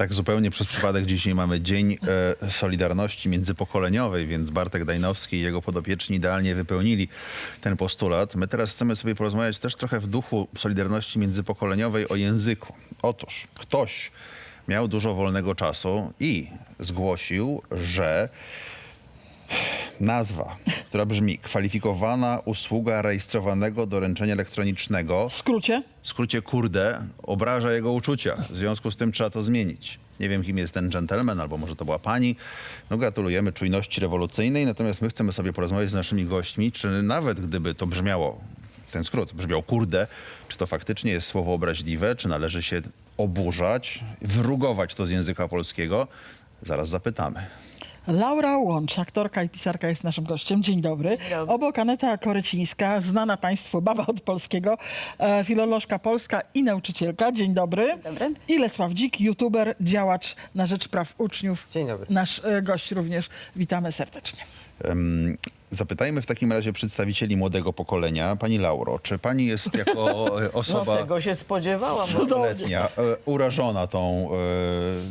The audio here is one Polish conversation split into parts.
Tak zupełnie przez przypadek dzisiaj mamy Dzień e, Solidarności Międzypokoleniowej, więc Bartek Dajnowski i jego podopieczni idealnie wypełnili ten postulat. My teraz chcemy sobie porozmawiać też trochę w duchu Solidarności Międzypokoleniowej o języku. Otóż ktoś miał dużo wolnego czasu i zgłosił, że nazwa, która brzmi kwalifikowana usługa rejestrowanego doręczenia elektronicznego W skrócie? w skrócie kurde, obraża jego uczucia. W związku z tym trzeba to zmienić. Nie wiem, kim jest ten gentleman, albo może to była pani. No gratulujemy czujności rewolucyjnej, natomiast my chcemy sobie porozmawiać z naszymi gośćmi, czy nawet gdyby to brzmiało, ten skrót brzmiał kurde, czy to faktycznie jest słowo obraźliwe, czy należy się oburzać, wrugować to z języka polskiego. Zaraz zapytamy. Laura Łącz, aktorka i pisarka jest naszym gościem. Dzień dobry. dobry. Obok Aneta Korecińska, znana Państwu baba od polskiego, e, filolożka polska i nauczycielka. Dzień dobry. Dzień dobry. I Lesław Dzik, youtuber, działacz na rzecz praw uczniów. Dzień dobry. Nasz e, gość również. Witamy serdecznie. Em, Zapytajmy w takim razie przedstawicieli młodego pokolenia. Pani Lauro, czy pani jest jako e, No osoba... tego się spodziewałam. e, urażona tą,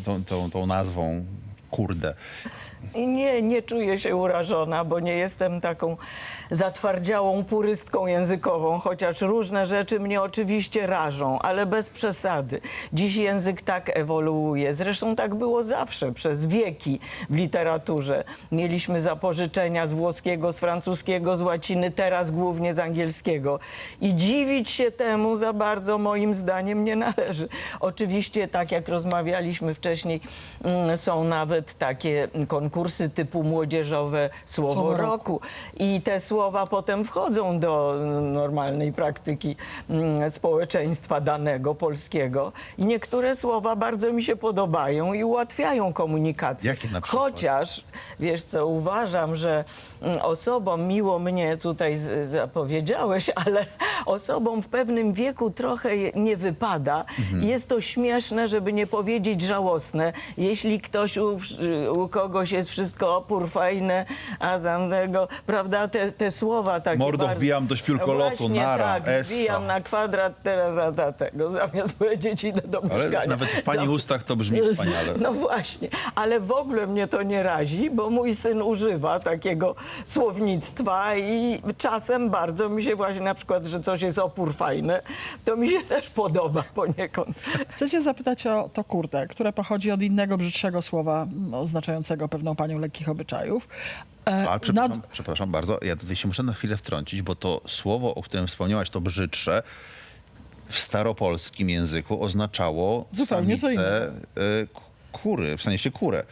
tą, tą, tą nazwą kurde. I nie, nie czuję się urażona, bo nie jestem taką zatwardziałą purystką językową, chociaż różne rzeczy mnie oczywiście rażą, ale bez przesady. Dziś język tak ewoluuje. Zresztą tak było zawsze, przez wieki w literaturze. Mieliśmy zapożyczenia z włoskiego, z francuskiego, z łaciny, teraz głównie z angielskiego. I dziwić się temu za bardzo moim zdaniem nie należy. Oczywiście, tak jak rozmawialiśmy wcześniej, mm, są nawet takie konkursy typu młodzieżowe Słowo, Słowo roku. roku. I te słowa potem wchodzą do mm, normalnej praktyki mm, społeczeństwa danego, polskiego. I niektóre słowa bardzo mi się podobają i ułatwiają komunikację. Jakie na przykład? Chociaż, wiesz co, uważam, że mm, osobom, miło mnie tutaj z- zapowiedziałeś, ale osobom w pewnym wieku trochę je- nie wypada. Mhm. Jest to śmieszne, żeby nie powiedzieć żałosne. Jeśli ktoś u, u kogoś jest wszystko opór fajne, a tamtego, prawda, te, te słowa takie Mordo, bardzo- wbijam do śpiulkolotu, Właśnie nara, tak, essa. wbijam na kwadrat teraz a ta tego, zamiast powiedzieć idę do Ale mieszkania. nawet w pani Zam- ustach to brzmi wspaniale. no właśnie, ale w ogóle mnie to nie razi, bo mój syn używa takiego słownictwa i czasem bardzo mi się właśnie na przykład, że coś jest opór fajne, to mi się też podoba poniekąd. Chcecie zapytać o to kurde, które pochodzi od innego, brzydszego słowa m, oznaczającego pewną panią lekkich obyczajów. E, Ale przepraszam, nad- przepraszam bardzo, ja tutaj się muszę na chwilę wtrącić, bo to słowo, o którym wspomniałaś, to brzydsze, w staropolskim języku oznaczało Zupełnie co samicę, e, k- kury, w sensie kurę.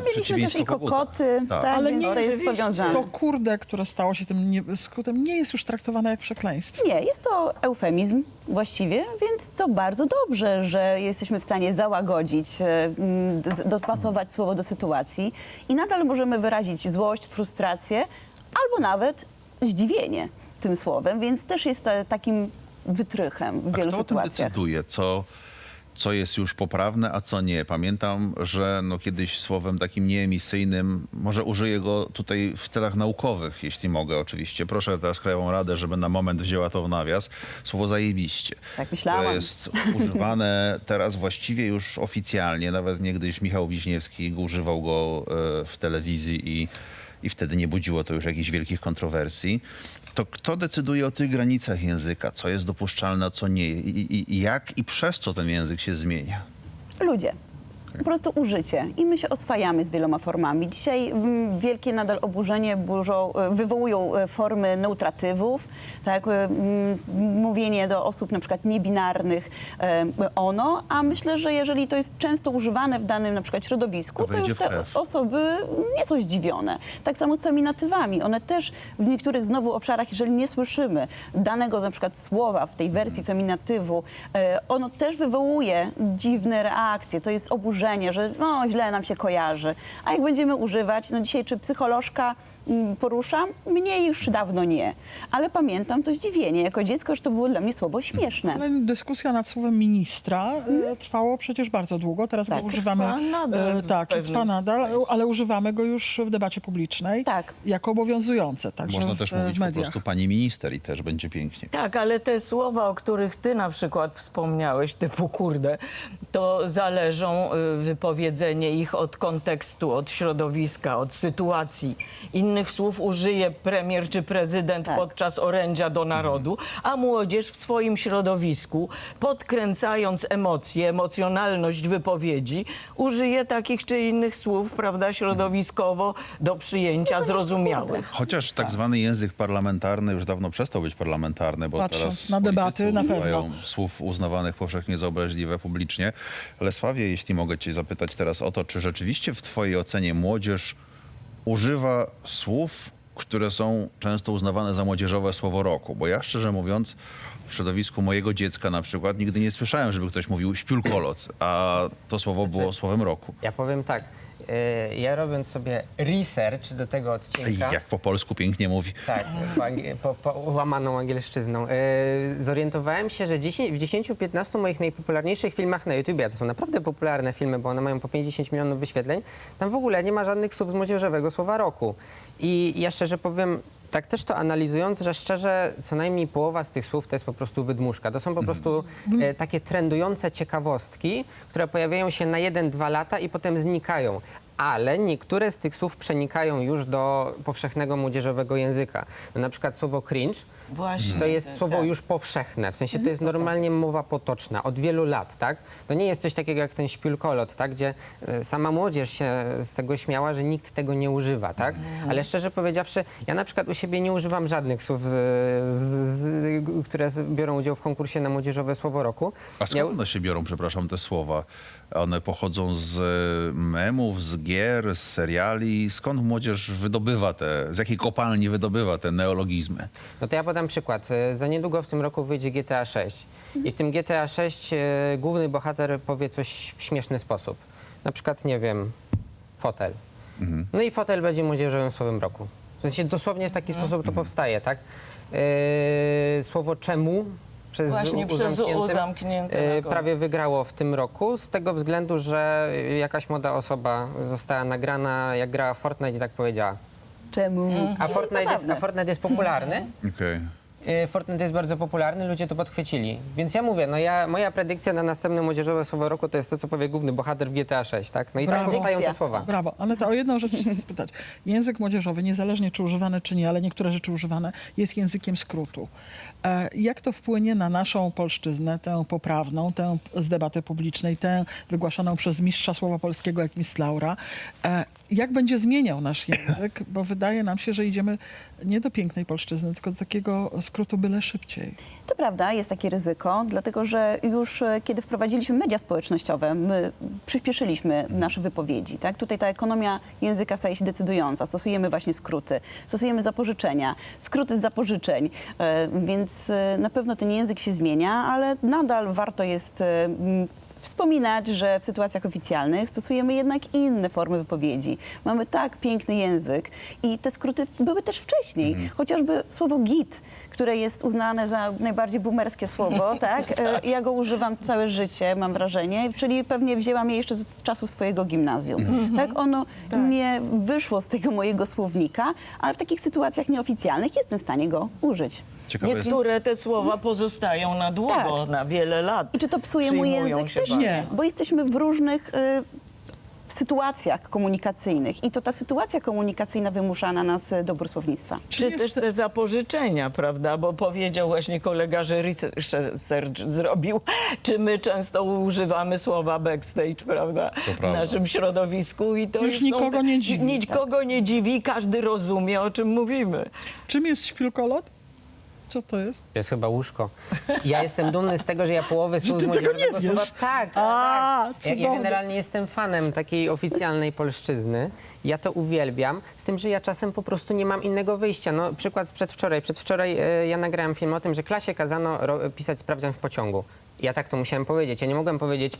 Mieliśmy też i Przeciwieństwo koguta. kokoty, Tak. tak, Ale więc nie to jest oczywiście. powiązane. To kurde, które stało się tym nie, skrótem, nie jest już traktowane jak przekleństwo. Nie, jest to eufemizm właściwie, więc to bardzo dobrze, że jesteśmy w stanie załagodzić, e, d- dopasować słowo do sytuacji i nadal możemy wyrazić złość, frustrację albo nawet zdziwienie tym słowem, więc też jest ta, takim wytrychem w A wielu kto o tym sytuacjach. decyduje, co, co jest już poprawne, a co nie? Pamiętam, że no kiedyś słowem takim nieemisyjnym, może użyję go tutaj w celach naukowych, jeśli mogę oczywiście. Proszę teraz Krajową Radę, żeby na moment wzięła to w nawias. Słowo zajebiście. Tak myślałam. Które jest używane teraz właściwie już oficjalnie. Nawet niegdyś Michał Wiśniewski używał go e, w telewizji i, i wtedy nie budziło to już jakichś wielkich kontrowersji. To kto decyduje o tych granicach języka? Co jest dopuszczalne, a co nie? I, i, i jak i przez co ten język się zmienia? Ludzie. Po prostu użycie. I my się oswajamy z wieloma formami. Dzisiaj mm, wielkie nadal oburzenie burzą, e, wywołują e, formy neutratywów, tak, e, mm, mówienie do osób na przykład niebinarnych e, ono, a myślę, że jeżeli to jest często używane w danym na przykład środowisku, To to, wejdzie już w te krew. osoby nie są zdziwione. Tak samo z feminatywami. One też w niektórych znowu obszarach, jeżeli nie słyszymy danego na przykład słowa w tej wersji feminatywu, e, ono też wywołuje dziwne reakcje. To jest oburzenie, że no źle nam się kojarzy. A jak będziemy używać, no dzisiaj czy psycholożka mm, porusza? Mnie już dawno nie. Ale pamiętam to zdziwienie. Jako dziecko, że to było dla mnie słowo śmieszne. Ale dyskusja nad słowem ministra e, trwało przecież bardzo długo. Teraz Tak. go używamy. Trwa nadal e, w tak, pewnym trwa nadal, sensie. ale używamy go już w debacie publicznej Tak. jako obowiązujące. Także Można w, też e, mówić po mediach. prostu pani minister i też będzie pięknie. Tak, ale te słowa, o których ty na przykład wspomniałeś, typu kurde, to zależą y, wypowiedzenie ich od kontekstu, od środowiska, od sytuacji. Innych słów użyje premier czy prezydent Tak. podczas orędzia do narodu, a młodzież w swoim środowisku, podkręcając emocje, emocjonalność wypowiedzi, użyje takich czy innych słów, prawda, środowiskowo do przyjęcia zrozumiałych. Chociaż tak zwany język parlamentarny już dawno przestał być parlamentarny, bo Patrząc teraz na debaty, na pewno. używają słów uznawanych powszechnie za obraźliwe publicznie. Lesławie, jeśli mogę cię zapytać teraz o to, czy rzeczywiście w twojej ocenie młodzież używa słów, które są często uznawane za młodzieżowe słowo roku? Bo ja szczerze mówiąc w środowisku mojego dziecka na przykład nigdy nie słyszałem, żeby ktoś mówił śpiulkolot, a to słowo było słowem roku. Ja powiem tak. Y, Ja robiąc sobie research do tego odcinka. Jak po polsku pięknie mówi. Tak, po, angie- po, po łamaną angielszczyzną. Y, zorientowałem się, że 10, w 10-15 moich najpopularniejszych filmach na YouTube, a to są naprawdę popularne filmy, bo one mają po 50 milionów wyświetleń, tam w ogóle nie ma żadnych słów z młodzieżowego słowa roku. I ja szczerze powiem, tak też to analizując, że szczerze co najmniej połowa z tych słów to jest po prostu wydmuszka. To są po prostu e, takie trendujące ciekawostki, które pojawiają się na 1-2 lata i potem znikają. Ale niektóre z tych słów przenikają już do powszechnego młodzieżowego języka. No, na przykład słowo cringe Właśnie. to jest słowo już powszechne, w sensie to jest normalnie mowa potoczna, od wielu lat, tak? To nie jest coś takiego jak ten śpiulkolot, tak? Gdzie e, sama młodzież się z tego śmiała, że nikt tego nie używa, tak? Ale szczerze powiedziawszy, ja na przykład u siebie nie używam żadnych słów, e, z, z, które biorą udział w konkursie na młodzieżowe słowo roku. A skąd Ja- one się biorą, przepraszam, te słowa? One pochodzą z e, memów, z gier, z seriali. Skąd młodzież wydobywa te, z jakiej kopalni wydobywa te neologizmy? No to ja podam przykład. Za niedługo w tym roku wyjdzie GTA 6. I w tym GTA 6 e, główny bohater powie coś w śmieszny sposób. Na przykład, nie wiem, fotel. No i fotel będzie młodzieżowym słowem roku. W sensie dosłownie w taki sposób to powstaje, tak? E, słowo czemu przez Właśnie przez zamkniętym, zamknięte na e, końcu. prawie wygrało w tym roku z tego względu, że jakaś młoda osoba została nagrana, jak grała w Fortnite i tak powiedziała. Czemu? A Fortnite, jest, a Fortnite jest popularny. Okej. Y, Fortnite jest bardzo popularny, ludzie to podchwycili. Więc ja mówię, no ja, moja predykcja na następne młodzieżowe słowo roku to jest to, co powie główny bohater w GTA 6, tak? No i tak Brawo. powstają te Predykcja. słowa. Brawo, ale to o jedną rzecz chcę spytać. Język młodzieżowy, niezależnie czy używany, czy nie, ale niektóre rzeczy używane, jest językiem skrótu. E, jak to wpłynie na naszą polszczyznę, tę poprawną, tę z debaty publicznej, tę wygłaszaną przez mistrza słowa polskiego, jak Miss Laura? E, jak będzie zmieniał nasz język? Bo wydaje nam się, że idziemy nie do pięknej polszczyzny, tylko do takiego skrótu byle szybciej. To prawda, jest takie ryzyko, dlatego że już e, kiedy wprowadziliśmy media społecznościowe, my przyspieszyliśmy nasze wypowiedzi. Tak? Tutaj ta ekonomia języka staje się decydująca. Stosujemy właśnie skróty, stosujemy zapożyczenia, skróty z zapożyczeń, e, więc e, na pewno ten język się zmienia, ale nadal warto jest Wspominać, że w sytuacjach oficjalnych stosujemy jednak inne formy wypowiedzi. Mamy tak piękny język i te skróty były też wcześniej. Chociażby słowo git, które jest uznane za najbardziej boomerskie słowo, tak? E, Ja go używam całe życie, mam wrażenie, czyli pewnie wzięłam je jeszcze z czasów swojego gimnazjum. Tak, ono nie wyszło z tego mojego słownika, ale w takich sytuacjach nieoficjalnych jestem w stanie go użyć. Ciekawe jest, Niektóre te słowa pozostają na długo, Tak. na wiele lat. I czy to psuje mój Przyjmują język? się Też bardzo. Nie. Bo jesteśmy w różnych y, sytuacjach komunikacyjnych i to ta sytuacja komunikacyjna wymusza na nas y, dobór słownictwa. Czy jest- też te zapożyczenia, prawda? Bo powiedział właśnie kolega, że research zrobił, czy my często używamy słowa backstage, prawda? W prawda. naszym środowisku. I to Już są nikogo te- nie dziwi. Nikogo nie dziwi, każdy rozumie, o czym mówimy. Czym jest śpiulkolot? Co to jest? To jest chyba łóżko. Ja jestem dumny z tego, że ja połowę słów ty z tego nie wiesz? słowa... Tak, A, tak. Ja, generalnie jestem fanem takiej oficjalnej polszczyzny. Ja to uwielbiam, z tym, że ja czasem po prostu nie mam innego wyjścia. No, przykład z przedwczoraj. Przedwczoraj e, ja nagrałem film o tym, że klasie kazano ro- pisać sprawdzian w pociągu. Ja tak to musiałem powiedzieć. Ja nie mogłem powiedzieć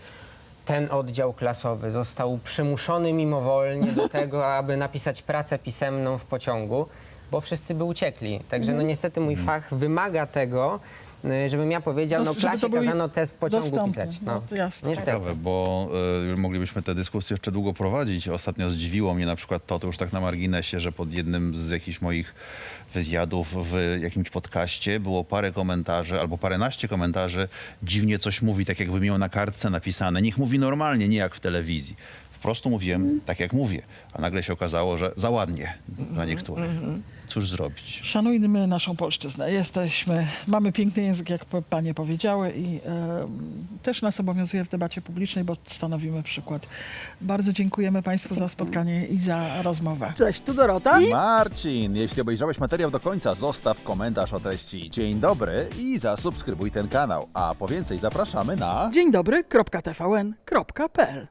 ten oddział klasowy został przymuszony mimowolnie do tego, aby napisać pracę pisemną w pociągu, bo wszyscy by uciekli. Także Mhm. no niestety mój fach wymaga tego, y, żebym ja powiedział, no żeby to klasie był kazano test w pociągu dostępny. pisać. No, to jasne. Niestety. Ciekawe, bo y, moglibyśmy tę dyskusję jeszcze długo prowadzić. Ostatnio zdziwiło mnie na przykład to, to już tak na marginesie, że pod jednym z jakichś moich wywiadów w jakimś podcaście było parę komentarzy albo paręnaście komentarzy. Dziwnie coś mówi, tak jakby miał na kartce napisane. Niech mówi normalnie, nie jak w telewizji. Po prostu mówiłem tak, jak mówię. A nagle się okazało, że za ładnie dla niektórych. Cóż zrobić? Szanujmy naszą polszczyznę. Jesteśmy, mamy piękny język, jak po- panie powiedziały i e, też nas obowiązuje w debacie publicznej, bo stanowimy przykład. Bardzo dziękujemy państwu za spotkanie i za rozmowę. Cześć, tu Dorota. Marcin, jeśli obejrzałeś materiał do końca, zostaw komentarz o treści. Dzień dobry i zasubskrybuj ten kanał. A po więcej zapraszamy na... Dzień dobry, kropka TVN, kropka PL.